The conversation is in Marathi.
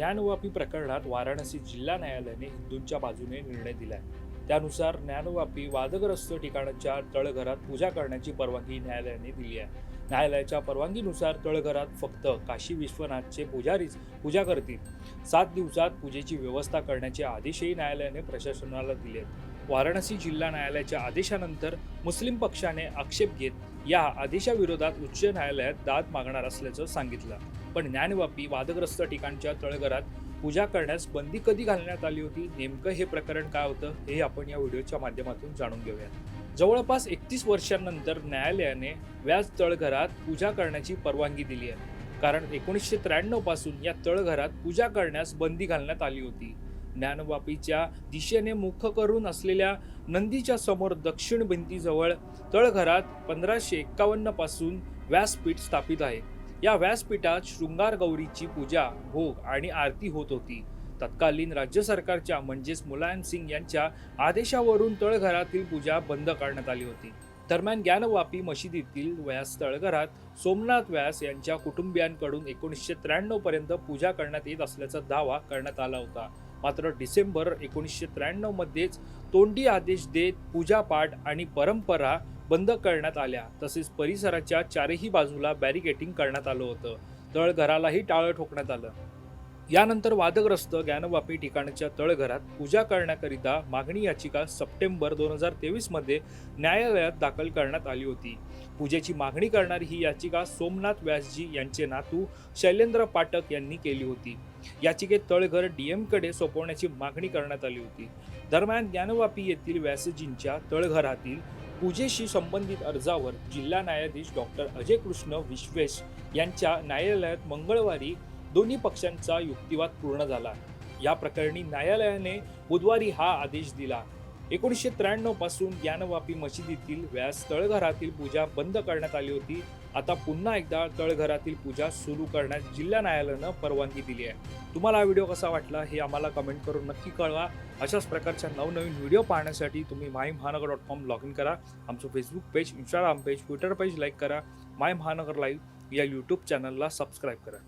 ज्ञानवापी प्रकरणात वाराणसी जिल्हा न्यायालयाने हिंदूंच्या बाजूने निर्णय दिलाय. त्यानुसार ज्ञानवापी वादग्रस्त ठिकाणाच्या तळघरात पूजा करण्याची परवानगी न्यायालयाने दिली आहे. न्यायालयाच्या परवानगीनुसार तळघरात फक्त काशी विश्वनाथचे पुजारीच पूजा करतील. सात दिवसात पूजेची व्यवस्था करण्याचे आदेशही न्यायालयाने प्रशासनाला दिले आहेत वाराणसी जिल्हा न्यायालयाच्या आदेशानंतर मुस्लिम पक्षाने आक्षेप घेत या आदेशाविरोधात उच्च न्यायालयात दाद मागणार असल्याचं सांगितलं. पण ज्ञानवापी वादग्रस्त ठिकाणच्या तळघरात पूजा करण्यास बंदी कधी घालण्यात आली होती? नेमकं हे प्रकरण काय होतं? हे आपण या व्हिडिओच्या माध्यमातून जाणून घेऊया जवळपास एकतीस वर्षांनंतर न्यायालयाने व्याज तळघरात पूजा करण्याची परवानगी दिली आहे. कारण एकोणीसशे त्र्याण्णवपासून या तळघरात पूजा करण्यास बंदी घालण्यात आली होती. ज्ञानवापीच्या दिशेने मुख करून असलेल्या नंदीच्या समोर दक्षिण भिंतीजवळ तळघरात पंधराशे एक्कावन्नपासून व्यासपीठ स्थापित आहे. या व्यासपीठात शृंगार गौरीची पूजा भोग आणि आरती होत होती. तत्कालीन राज्य सरकारच्या म्हणजेच मुलायम सिंग यांच्या आदेशावरून तळघरातील पूजा बंद करण्यात आली होती. दरम्यान ज्ञानवापी मशिदीतील व्यास तळघरात सोमनाथ व्यास यांच्या कुटुंबियांकडून एकोणीसशे त्र्याण्णव पर्यंत पूजा करण्यात येत असल्याचा दावा करण्यात आला होता. मात्र डिसेंबर एकोणीसशे त्र्याण्णव मध्येच तोंडी आदेश देत पूजापाठ आणि परंपरा बंद करण्यात आल्या. तसेच परिसराच्या चारही बाजूला बॅरिकेटिंग करण्यात आलं होतं. तळघरालाही टाळं ठोकण्यात आलं. यानंतर वादग्रस्त ज्ञानवापी ठिकाणच्या तळघरात पूजा करण्याकरिता मागणी याचिका सप्टेंबर दोन हजार तेवीसमध्ये न्यायालयात दाखल करण्यात आली होती. पूजेची मागणी करणारी ही याचिका सोमनाथ व्यासजी यांचे नातू शैलेंद्र पाठक यांनी केली होती. याचिकेत तळघर डीएमकडे सोपवण्याची मागणी करण्यात आली होती. दरम्यान ज्ञानवापी येथील व्यासजींच्या तळघरातील पूजेशी संबंधित अर्जावर जिल्हा न्यायाधीश डॉक्टर अजय कृष्ण विश्वेश यांच्या न्यायालयात मंगळवारी दोन्ही पक्षांचा युक्तिवाद पूर्ण झाला. या प्रकरणी न्यायालयाने बुधवारी हा आदेश दिला. एकोणीसशे त्र्याण्णवपासून ज्ञानवापी मशिदीतील व्यास तळघरातील पूजा बंद करण्यात आली होती. आता पुन्हा एकदा तळघरातील पूजा सुरू करण्यास जिल्हा न्यायालयानं परवानगी दिली आहे. तुम्हाला हा व्हिडिओ कसा वाटला हे आम्हाला कमेंट करून नक्की कळवा. अशाच प्रकारच्या नवनवीन व्हिडिओ पाहण्यासाठी तुम्ही माय महानगर डॉट कॉम लॉग इन करा. आमचं Facebook page Instagram page Twitter page like करा. माय महानगर लाईव्ह या यूट्यूब चॅनलला सबस्क्राईब करा.